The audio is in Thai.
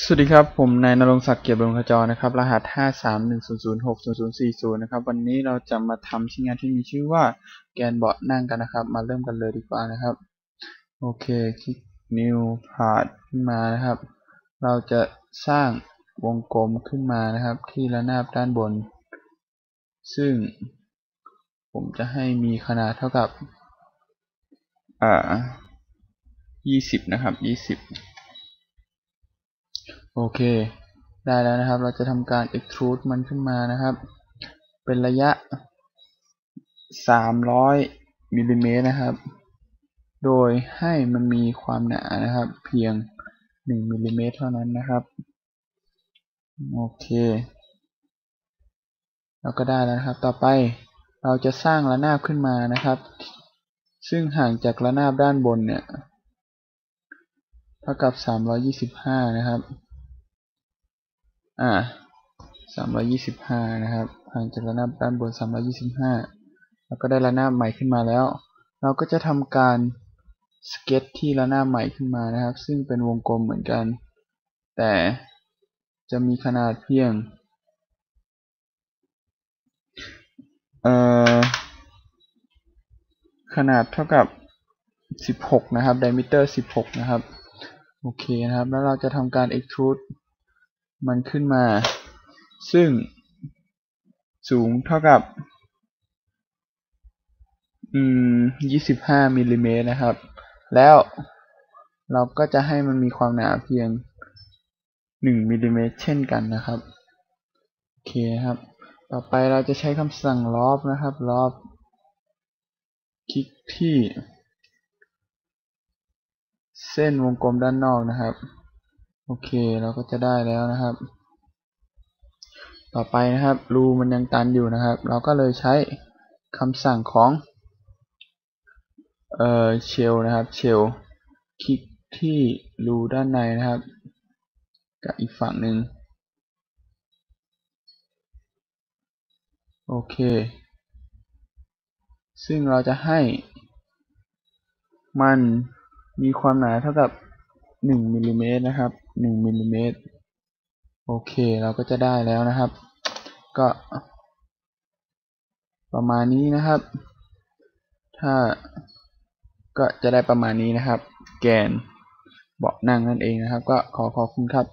สวัสดีครับ ผมนายนรงศักดิ์เกียรติบงขจรนะครับ รหัส 531006040 นะครับ วันนี้เราจะมาทำชิ้นงานที่มีชื่อว่าแกนเบาะนั่งกันนะครับ มาเริ่มกันเลยดีกว่านะครับ โอเค คลิก New Part ขึ้นมานะครับ เราจะสร้างวงกลมขึ้นมานะครับ ที่ระนาบด้านบน ซึ่ง ผมจะให้มีขนาดเท่ากับ อ่า 20 นะครับ 20 โอเค ได้แล้วนะครับ เราจะทำการ extrude มันขึ้นมานะครับ เป็นระยะ 300มิลลิเมตรนะครับ โดยให้มันมีความหนานะครับ เพียง 1มิลลิเมตรเท่านั้นนะครับ โอเค เราก็ได้แล้วนะครับ ต่อไปเราจะสร้างระนาบขึ้นมานะครับ ซึ่งห่างจากระนาบด้านบนเนี่ย เท่ากับ 325 นะครับ อ่า325นะครับห่างจากระนาบด้านบน325แล้วก็ได้ระนาบใหม่ขึ้นมาแล้ว เราก็จะทำการสเก็ตที่ระนาบใหม่ขึ้นมานะครับ ซึ่งเป็นวงกลมเหมือนกัน แต่จะมีขนาดเพียงเอ่อขนาดเท่ากับ 16 นะครับ diameter 16 นะครับ โอเคนะครับ แล้วเราจะทำการ extrude มันขึ้นมา ซึ่งสูงเท่ากับ อืม25มิลลิเมตรนะครับ แล้วเราก็จะให้มันมีความหนาเพียง1มิลลิเมตรเช่นกันนะครับ โอเคครับ ต่อไปเราจะใช้คำสั่งลอบนะครับลอบ คลิกที่ เส้นวงกลมด้านนอกนะครับ โอเคเราก็จะได้แล้วนะครับ ต่อไปนะครับ รูมันยังตันอยู่นะครับ เราก็เลยใช้คำสั่งของเอ่อเชลนะครับเชลคลิกที่รูด้านในนะครับ กับอีกฝั่งหนึ่งโอเค ซึ่งเราจะให้ มันมีความหนาเท่ากับ 1มิลลิเมตรนะครับ 1มิลลิเมตรโอเคเราก็จะได้แล้วนะครับ ก็ ประมาณนี้นะครับ ถ้าก็จะได้ประมาณนี้นะครับ แกนเบาะนั่งนั่นเองนะครับ ก็ขอขอบคุณครับ